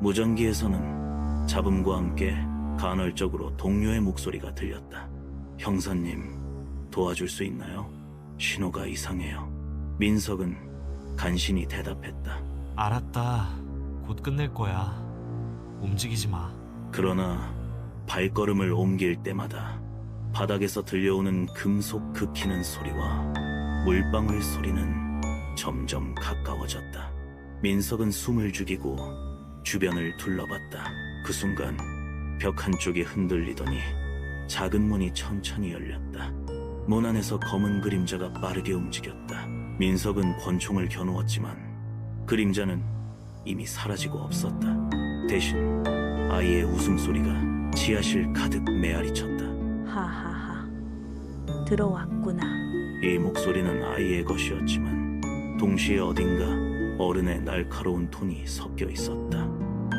무전기에서는 잡음과 함께 간헐적으로 동료의 목소리가 들렸다. 형사님, 도와줄 수 있나요? 신호가 이상해요. 민석은 간신히 대답했다. 알았다. 곧 끝낼 거야. 움직이지 마. 그러나 발걸음을 옮길 때마다 바닥에서 들려오는 금속 긁히는 소리와 물방울 소리는 점점 가까워졌다. 민석은 숨을 죽이고 주변을 둘러봤다. 그 순간 벽 한쪽이 흔들리더니 작은 문이 천천히 열렸다. 문 안에서 검은 그림자가 빠르게 움직였다. 민석은 권총을 겨누었지만 그림자는 이미 사라지고 없었다. 대신 아이의 웃음소리가 지하실 가득 메아리 쳤다. 하하하. 들어왔구나. 이 목소리는 아이의 것이었지만 동시에 어딘가 어른의 날카로운 톤이 섞여 있었다.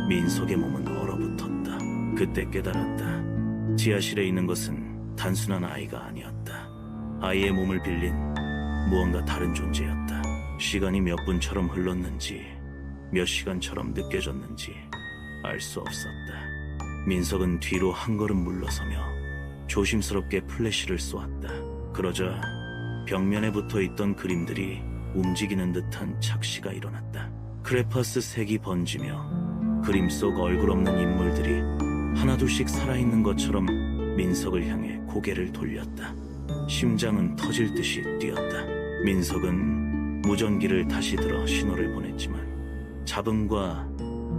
민석의 몸은 얼어붙었다. 그때 깨달았다. 지하실에 있는 것은 단순한 아이가 아니었다. 아이의 몸을 빌린 무언가 다른 존재였다. 시간이 몇 분처럼 흘렀는지 몇 시간처럼 느껴졌는지 알 수 없었다. 민석은 뒤로 한 걸음 물러서며 조심스럽게 플래시를 쏘았다. 그러자 벽면에 붙어 있던 그림들이 움직이는 듯한 착시가 일어났다. 크레파스 색이 번지며 그림 속 얼굴 없는 인물들이 하나둘씩 살아있는 것처럼 민석을 향해 고개를 돌렸다. 심장은 터질 듯이 뛰었다. 민석은 무전기를 다시 들어 신호를 보냈지만 잡음과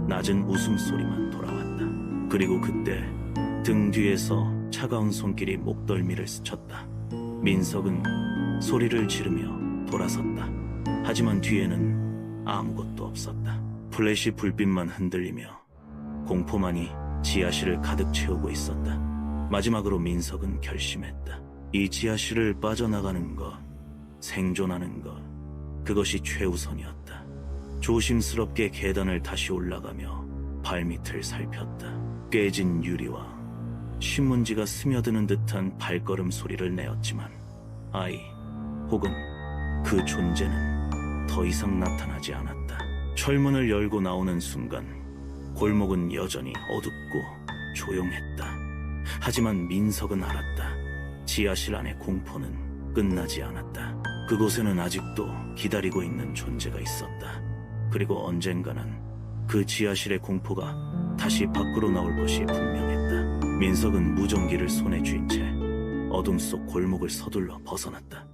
낮은 웃음소리만 돌아왔다. 그리고 그때 등 뒤에서 차가운 손길이 목덜미를 스쳤다. 민석은 소리를 지르며 돌아섰다. 하지만 뒤에는 아무것도 없었다. 플래시 불빛만 흔들리며 공포만이 지하실을 가득 채우고 있었다. 마지막으로 민석은 결심했다. 이 지하실을 빠져나가는 것, 생존하는 것, 그것이 최우선이었다. 조심스럽게 계단을 다시 올라가며 발밑을 살폈다. 깨진 유리와 신문지가 스며드는 듯한 발걸음 소리를 내었지만 아이 혹은 그 존재는 더 이상 나타나지 않았다. 철문을 열고 나오는 순간 골목은 여전히 어둡고 조용했다. 하지만 민석은 알았다. 지하실 안의 공포는 끝나지 않았다. 그곳에는 아직도 기다리고 있는 존재가 있었다. 그리고 언젠가는 그 지하실의 공포가 다시 밖으로 나올 것이 분명했다. 민석은 무전기를 손에 쥔 채 어둠 속 골목을 서둘러 벗어났다.